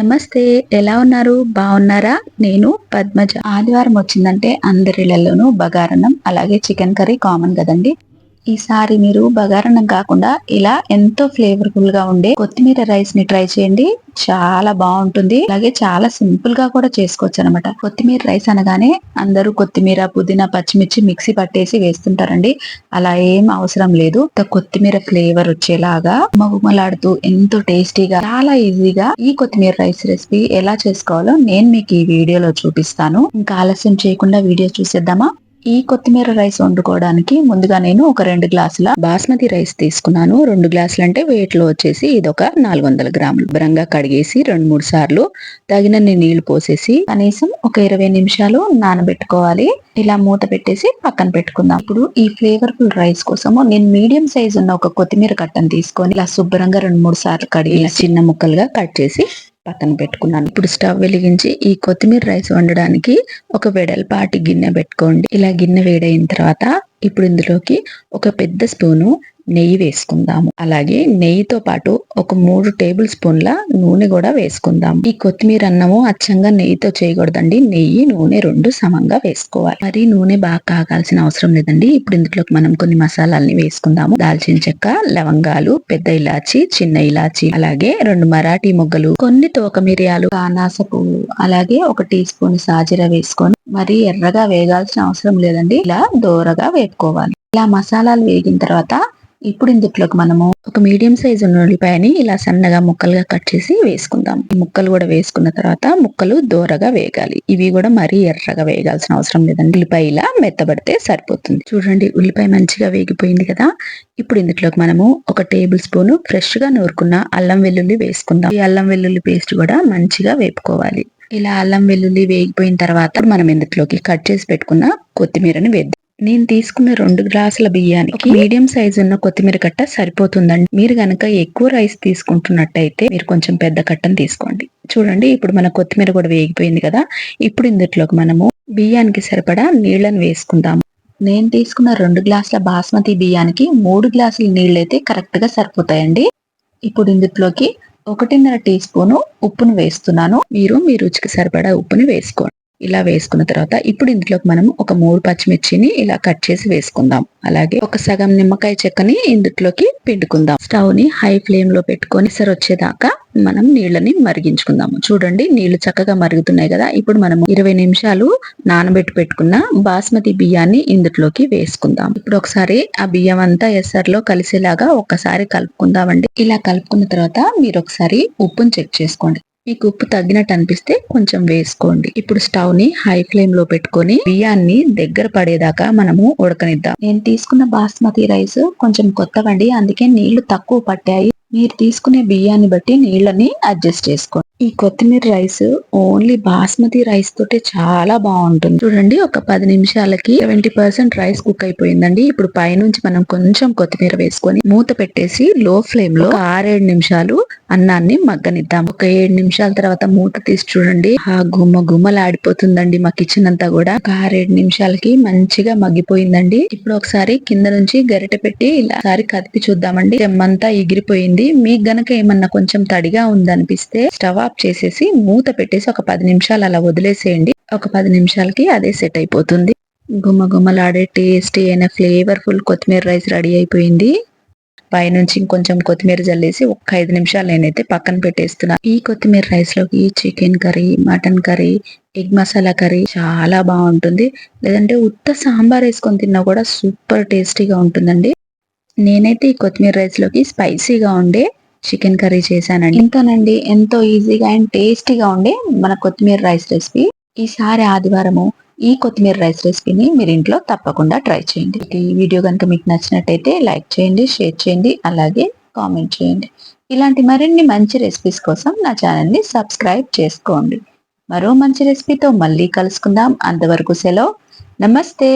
నమస్తే ఎలా ఉన్నారు? బాగున్నారా నేను పద్మజ. ఆదివారం వచ్చిందంటే అందరిలలోనూ బగారన్నం అలాగే చికెన్ కర్రీ కామన్ కదండి. ఈసారి మీరు బగారన్నం కాకుండా ఇలా ఎంతో ఫ్లేవర్ఫుల్గా ఉండే కొత్తిమీర రైస్ని ట్రై చేయండి. చాలా బాగుంటుంది. అలాగే చాలా సింపుల్గా కూడా చేసుకోవచ్చు అనమాట కొత్తిమీర రైస్ అనగానే అందరూ కొత్తిమీర పుదీనా పచ్చిమిర్చి మిక్సీ పట్టేసి వేస్తుంటారండి. అలా ఏం అవసరం లేదు. కొత్తిమీర ఫ్లేవర్ వచ్చేలాగా మగుమలాడుతూ ఎంతో టేస్టీగా చాలా ఈజీగా ఈ కొత్తిమీర రైస్ రెసిపీ ఎలా చేసుకోవాలో నేను మీకు ఈ వీడియోలో చూపిస్తాను. ఇంకా ఆలస్యం చేయకుండా వీడియో చూసేద్దామా? ఈ కొత్తిమీర రైస్ వండుకోవడానికి ముందుగా నేను ఒక రెండు గ్లాసుల బాస్మతి రైస్ తీసుకున్నాను. రెండు గ్లాసులు అంటే వెయిట్లో వచ్చేసి ఇది ఒక నాలుగు వందల గ్రాములు. శుభ్రంగా కడిగేసి రెండు మూడు సార్లు తగినన్ని నీళ్ళు పోసేసి కనీసం ఒక ఇరవై నిమిషాలు నానబెట్టుకోవాలి. ఇలా మూత పెట్టేసి పక్కన పెట్టుకుందాం. ఇప్పుడు ఈ ఫ్లేవర్ఫుల్ రైస్ కోసము నేను మీడియం సైజ్ ఉన్న ఒక కొత్తిమీర కట్టను తీసుకొని ఇలా శుభ్రంగా రెండు మూడు సార్లు కడిగి చిన్న ముక్కలుగా కట్ చేసి పక్కన పెట్టుకున్నాను. ఇప్పుడు స్టవ్ వెలిగించి ఈ కొత్తిమీర రైస్ వండడానికి ఒక వెడల్పాటి గిన్నె పెట్టుకోండి. ఇలా గిన్నె వేడైన తర్వాత ఇప్పుడు ఇందులోకి ఒక పెద్ద స్పూను నెయ్యి వేసుకుందాము. అలాగే నెయ్యితో పాటు ఒక మూడు టేబుల్ స్పూన్ల నూనె కూడా వేసుకుందాం ఈ కొత్తిమీర అన్నము అచ్చంగా నెయ్యితో చేయకూడదండి. నెయ్యి నూనె రెండు సమంగా వేసుకోవాలి. మరి నూనె బాగా కాగాల్సిన అవసరం లేదండి. ఇప్పుడు ఇందులోకి మనం కొన్ని మసాలాలని వేసుకుందాము. దాల్చిన చెక్క లవంగాలు పెద్ద ఇలాచి చిన్న ఇలాచి అలాగే రెండు మరాఠీ మొగ్గలు కొన్ని తోక మిరియాలు కానాస పువ్వు అలాగే ఒక టీ స్పూన్ సాజీర వేసుకొని మరి ఎర్రగా వేగాల్సిన అవసరం లేదండి. ఇలా దోరగా పెట్టుకోవాలి. ఇలా మసాలాలు వేగిన తర్వాత ఇప్పుడు ఇందులోకి మనము ఒక మీడియం సైజు ఉల్లిపాయని ఇలా సన్నగా ముక్కలుగా కట్ చేసి వేసుకుందాం. ఈ ముక్కలు కూడా వేసుకున్న తర్వాత ముక్కలు దూరగా వేగాలి. ఇవి కూడా మరీ ఎర్రగా వేగాల్సిన అవసరం లేదండి. ఉల్లిపాయ ఇలా మెత్తబడితే సరిపోతుంది. చూడండి ఉల్లిపాయ మంచిగా వేగిపోయింది కదా. ఇప్పుడు ఇందులోకి మనము ఒక టేబుల్ స్పూన్ ఫ్రెష్గా నూరుకున్న అల్లం వెల్లుల్లి వేసుకుందాం. ఈ అల్లం వెల్లుల్లి పేస్ట్ కూడా మంచిగా వేపుకోవాలి. ఇలా అల్లం వెల్లుల్లి వేగిపోయిన తర్వాత మనం ఇందులోకి కట్ చేసి పెట్టుకున్న కొత్తిమీరని వేద్దాం. నేను తీసుకున్న రెండు గ్లాసుల బియ్యానికి మీడియం సైజ్ ఉన్న కొత్తిమీర కట్ట సరిపోతుందండి. మీరు గనక ఎక్కువ రైస్ తీసుకుంటున్నట్టయితే మీరు కొంచెం పెద్ద కట్టను తీసుకోండి. చూడండి ఇప్పుడు మన కొత్తిమీర కూడా వేగిపోయింది కదా. ఇప్పుడు ఇందులోకి మనము బియ్యానికి సరిపడా నీళ్ళను వేసుకుందాము. నేను తీసుకున్న రెండు గ్లాసుల బాస్మతి బియ్యానికి మూడు గ్లాసుల నీళ్ళైతే కరెక్ట్గా సరిపోతాయండి. ఇప్పుడు ఇందులోకి ఒకటిన్నర టీ స్పూను ఉప్పును వేస్తున్నాను. మీరు మీ రుచికి సరిపడా ఉప్పుని వేసుకోండి. ఇలా వేసుకున్న తర్వాత ఇప్పుడు ఇందులోకి మనం ఒక మూడు పచ్చిమిర్చిని ఇలా కట్ చేసి వేసుకుందాం. అలాగే ఒక సగం నిమ్మకాయ చెక్కని ఇందులోకి పిండుకుందాం. స్టవ్ని హై ఫ్లేమ్లో పెట్టుకొని సరి వచ్చేదాకా మనం నీళ్ళని మరిగించుకుందాము. చూడండి నీళ్ళు చక్కగా మరుగుతున్నాయి కదా. ఇప్పుడు మనం ఇరవై నిమిషాలు నానబెట్టి పెట్టుకున్న బాస్మతి బియ్యాన్ని ఇందులోకి వేసుకుందాం. ఇప్పుడు ఒకసారి ఆ బియ్యం అంతా ఎసర్లో కలిసేలాగా ఒక్కసారి కలుపుకుందామండి. ఇలా కలుపుకున్న తర్వాత మీరు ఒకసారి ఉప్పును చెక్ చేసుకోండి. మీకు ఉప్పు తగ్గినట్టు అనిపిస్తే కొంచెం వేసుకోండి. ఇప్పుడు స్టవ్ని హై ఫ్లేమ్లో పెట్టుకొని బియ్యాన్ని దగ్గర పడేదాకా మనము ఉడకనిద్దాం. నేను తీసుకున్న బాస్మతి రైస్ కొంచెం కొత్తవండి అందుకే నీళ్ళు తక్కువ పట్టాయి. మీరు తీసుకునే బియ్యాన్ని బట్టి నీళ్ళని అడ్జస్ట్ చేసుకోండి. ఈ కొత్తిమీర రైస్ ఓన్లీ బాస్మతి రైస్ తోటే చాలా బాగుంటుంది. చూడండి ఒక పది నిమిషాలకి సెవెంటీ పర్సెంట్ రైస్ కుక్ అయిపోయిందండి. ఇప్పుడు పైనుంచి మనం కొంచెం కొత్తిమీర వేసుకొని మూత పెట్టేసి లో ఫ్లేమ్లో ఆరేడు నిమిషాలు అన్నాన్ని మగ్గనిద్దాం. ఒక ఏడు నిమిషాల తర్వాత మూత తీసి చూడండి. ఆ గుమ్మ గుమ్మలాడిపోతుందండి మా కిచెన్ అంతా కూడా. ఒక ఆరేడు నిమిషాలకి మంచిగా మగ్గిపోయిందండి. ఇప్పుడు ఒకసారి కింద నుంచి గరిటె పెట్టి ఇలా సారి కదిపి చూద్దామండి. చెమ్మంతా ఎగిరిపోయింది. మీకు గనక ఏమన్నా కొంచెం తడిగా ఉందనిపిస్తే స్టవ్ ఆఫ్ చేసేసి మూత పెట్టేసి ఒక పది నిమిషాలు అలా వదిలేసేయండి. ఒక పది నిమిషాలకి అదే సెట్ అయిపోతుంది. గుమ్మ గుమ్మలాడే టేస్టీ అయిన ఫ్లేవర్ఫుల్ కొత్తిమీర రైస్ రెడీ అయిపోయింది. పైనుంచి ఇంకొంచెం కొత్తిమీర జల్లేసి ఒక్క ఐదు నిమిషాలు నేనైతే పక్కన పెట్టేస్తున్నా. ఈ కొత్తిమీర రైస్లోకి chicken curry mutton curry egg masala curry చాలా బాగుంటుంది. లేదంటే ఉత్త సాంబార్ వేసుకొని తిన్నా కూడా సూపర్ టేస్టీగా ఉంటుందండి. నేనైతే ఈ కొత్తిమీర రైస్లోకి స్పైసీగా ఉండే చికెన్ కర్రీ చేశానండి. ఇంతోనండి ఎంతో ఈజీగా అండ్ టేస్టీగా ఉండే మన కొత్తిమీర రైస్ రెసిపీ. ఈసారి ఆదివారము ఈ కొత్తిమీర రైస్ రెసిపీని మీరు ఇంట్లో తప్పకుండా ట్రై చేయండి. ఈ వీడియో కనుక మీకు నచ్చినట్టయితే లైక్ చేయండి షేర్ చేయండి అలాగే కామెంట్ చేయండి. ఇలాంటి మరిన్ని మంచి రెసిపీస్ కోసం నా ఛానల్ని సబ్స్క్రైబ్ చేసుకోండి. మరో మంచి రెసిపీతో మళ్ళీ కలుసుకుందాం. అంతవరకు సెలవు. నమస్తే!